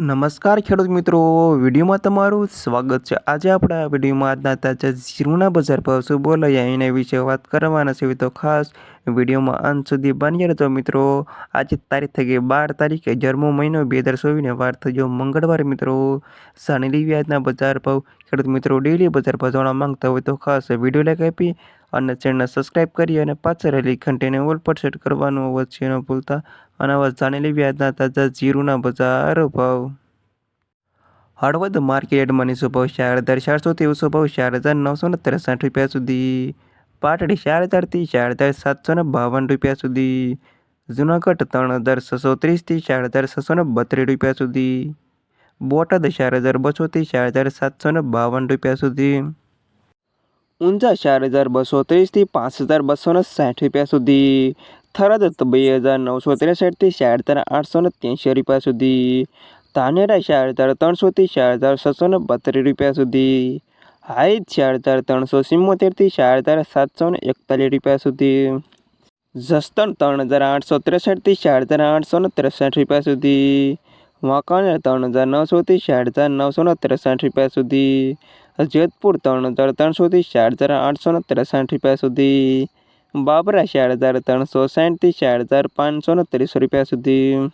નમસ્કાર ખેડૂત મિત્રો, વિડીયોમાં તમારું સ્વાગત છે. આજે આપણે આ વિડીયોમાં આજના તાજા જીરુના બજાર ભાવ શું બોલાયા એના વિશે વાત કરવાના છે. તો ખાસ વિડીયોમાં અંત સુધી બની રહેતો મિત્રો. આજે તારીખ થઈ ગઈ બાર તારીખ, અગિયારમો મહિનો બે હજાર ચોવીસને વાર થઈ ગયો મંગળવાર મિત્રો. સાની વ્યાજના બજાર ભાવ, ખેડૂત મિત્રો ડેલી બજાર ભાવ જાણવા માંગતા હોય તો ખાસ વીડિયો લાઈક આપી અને ચેનલ સબસ્ક્રાઈબ કરી અને પાછળ રહેલી ઘંટીને ઓલ પર સેટ કરવાનું અવશ્ય ન ભૂલતા. અને જાણેલી વ્યાજના તાજા જીરુના બજાર ભાવ. હળવદ માર્કેટ મનીષો ભાવ ચાર હજાર ચારસો ત્રેવીસો ભાવ ચાર હજાર નવસો ને ત્રેસઠ રૂપિયા સુધી. પાટડી ચાર હજારથી ચાર હજાર સાતસો ને બાવન રૂપિયા સુધી. જુનાગઢ ત્રણ હજાર છસો ત્રીસથી ચાર હજાર છસો ને બત્રીસ રૂપિયા સુધી. બોટાદ ચાર હજાર બસોથી ચાર હજાર સાતસો ને બાવન રૂપિયા સુધી. ઊંઝા ચાર હજાર બસો ત્રીસથી પાંચ હજાર બસો ને સાઠ રૂપિયા સુધી. થરાદ બે હજાર નવસો ત્રેસઠથી ચાર હજાર આઠસો ને ત્યાંસી રૂપિયા સુધી. ધાનેરા ચાર હજાર ત્રણસોથી ચાર હજાર છસો ને બત્રીસ રૂપિયા સુધી. હાઈદ ચાર હજાર ત્રણસો સિમ્મોતેરથી ચાર હજાર સાતસો ને એકતાલીસ રૂપિયા સુધી. જસદણ ત્રણ હજાર આઠસો ત્રેસઠથી ચાર હજાર આઠસો ને ત્રેસઠ રૂપિયા સુધી. વાંકાનેર ત્રણ હજાર નવસોથી ચાર હજાર નવસો ને ત્રેસઠ રૂપિયા સુધી. જેતપુર ત્રણ હજાર ત્રણસોથી ચાર હજાર આઠસો ને ત્રેસઠ રૂપિયા સુધી. બાબરા ચાર હજાર ત્રણસો સાઠથી ચાર હજાર પાંચસો ત્રીસ રૂપિયા સુધી.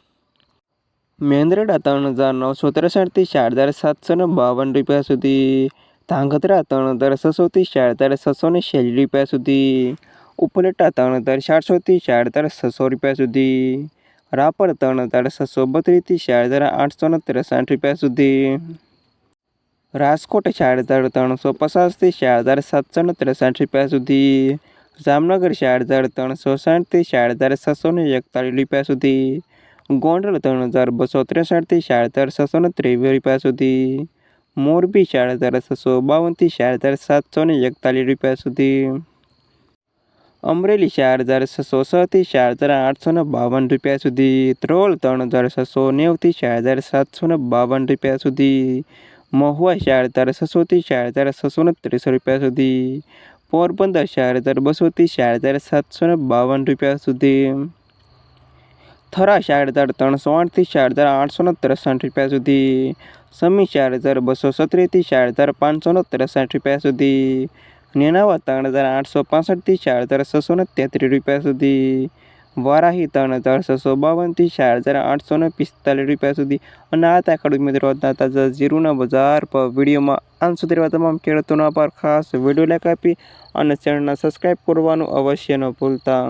મેંદરડા ત્રણ હજાર નવસો ત્રેસઠથી ચાર હજાર સાતસો ને બાવન રૂપિયા સુધી. ધાંગધ્રા ત્રણ હજાર છસોથી ચાર હજાર છસો ને છેલ્લી રૂપિયા સુધી. ઉપલેટા ત્રણ હજાર ચારસોથી ચાર હજાર છસો રૂપિયા સુધી. રાપર ત્રણ હજાર છસો બત્રીસથી ચાર હજાર આઠસો ને ત્રેસઠ રૂપિયા સુધી. રાજકોટ ચાર હજાર ત્રણસો પચાસથી ચાર હજાર સાતસો ને ત્રેસઠ રૂપિયા સુધી. જામનગર ચાર હજાર ત્રણસો સાઠથી ચાર હજાર છસો ને એકતાલીસ રૂપિયા સુધી ગોંડલ ત્રણ હજાર બસો ત્રેસઠથી ચાર હજાર છસો ને ત્રેવીસ રૂપિયા સુધી મોરબી ચાર હજાર છસો બાવનથી ચાર હજાર સાતસો ને એકતાલીસ રૂપિયા સુધી અમરેલી ચાર હજાર છસો છથી ચાર હજાર આઠસો ને બાવન રૂપિયા સુધી ત્રોલ ત્રણ હજાર છસો નેવથી ચાર હજાર સાતસો ને બાવન રૂપિયા સુધી મહુવા ચાર હજાર છસોથી ચાર હજાર છસો ને ત્રીસ રૂપિયા સુધી પોરબંદર ચાર હજાર બસોથી ચાર હજાર સાતસો ને બાવન રૂપિયા સુધી. થરા ચાર હજાર ત્રણસો આઠથી ચાર હજાર આઠસો ને ત્રેસઠ રૂપિયા સુધી. સમી ચાર હજાર બસો સત્રીસથી ચાર હજાર પાંચસો ને ત્રેસઠ રૂપિયા સુધી. નેનાવા ત્રણ હજાર આઠસો પાસઠથી ચાર હજાર છસો ને તેત્રીસ રૂપિયા સુધી. વારાહી ત્રણ હજાર છસો બાવનથી ચાર હજાર આઠસો ને પિસ્તાલીસ રૂપિયા સુધી અને આ હતા. ખેડૂત મિત્રો તાજા જીરુના બજાર પર વિડીયોમાં આમ સુધી રહેવા તમામ ખેડૂતોના પર ખાસ વીડિયો લાઈક આપી અને ચેનલને સબસ્ક્રાઈબ કરવાનું અવશ્ય ન ભૂલતા.